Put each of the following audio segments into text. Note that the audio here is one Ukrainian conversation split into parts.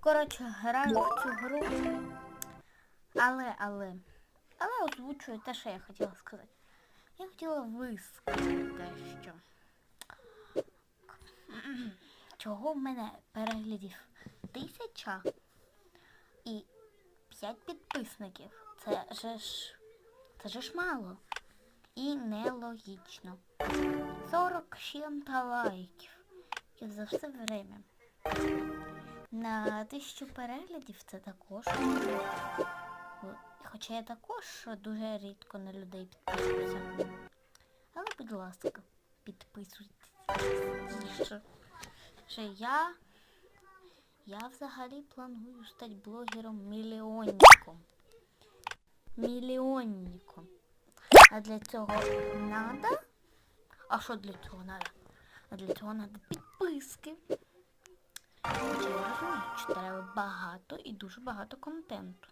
Коротше, граю в цю гру. Але, але. Але озвучую те, що я хотіла сказати. Я хотіла висказати дещо. Чого в мене переглядів тисяча і п'ять підписників. Це же ж. Це же ж мало. І нелогічно. 40 чим-то лайків. І за все время. На тисячу переглядів це також. Хоча я також дуже рідко на людей підписуюся. Але, будь ласка, підписуйтесь. Що, я. Я взагалі планую стати блогером-мільйонником. Мільйонником. А для цього надо. А що для цього надо? А для цього надо підписки. Я що треба багато і дуже багато контенту.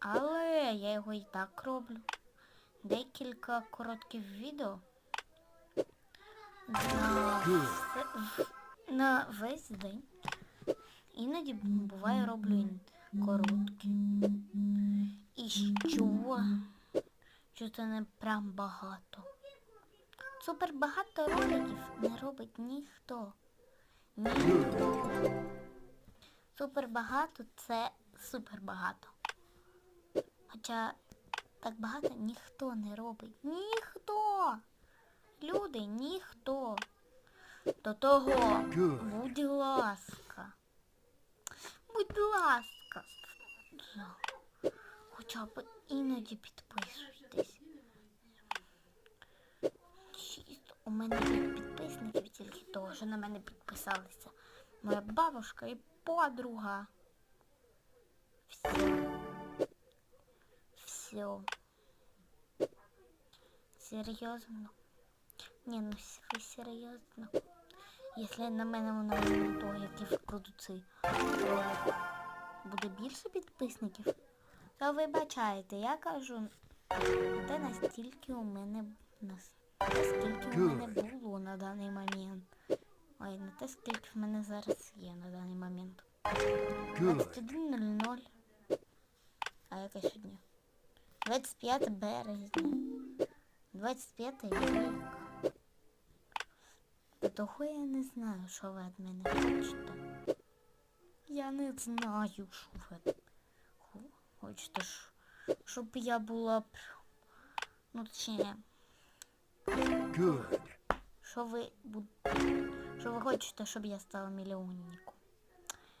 Але я його і так роблю. Декілька коротких відео. На, на весь день. Іноді буває роблю короткі. І що? Що це не прям багато. Супер багато роликів не робить ніхто. Супер багато це супер багато. Хоча так багато ніхто не робить. Ніхто. Люди, ніхто. До того, будь ласка. Будь ласка. Хоча б іноді підписуйтесь. Чисто. У мене є підписників тільки того, що на мене підписалися. Моя бабушка і подруга. Все. Все. Серйозно? Ні, ну ви серйозно. Якщо на мене на момент того, як я вкладу ролик, буде більше підписників, то вибачайте, я кажу, те настільки у мене нас- наскільки у мене було на даний момент. Ой, не те, скільки в мене зараз є на даний момент. 21.00. А яке сьогодні? 25 березня. 25 рік. Того я не знаю, що ви від мене хочете. Я не знаю, що ви хочете, щоб я була. Ну, точніше, Good. що ви що ви хочете, щоб я стала мільйонником.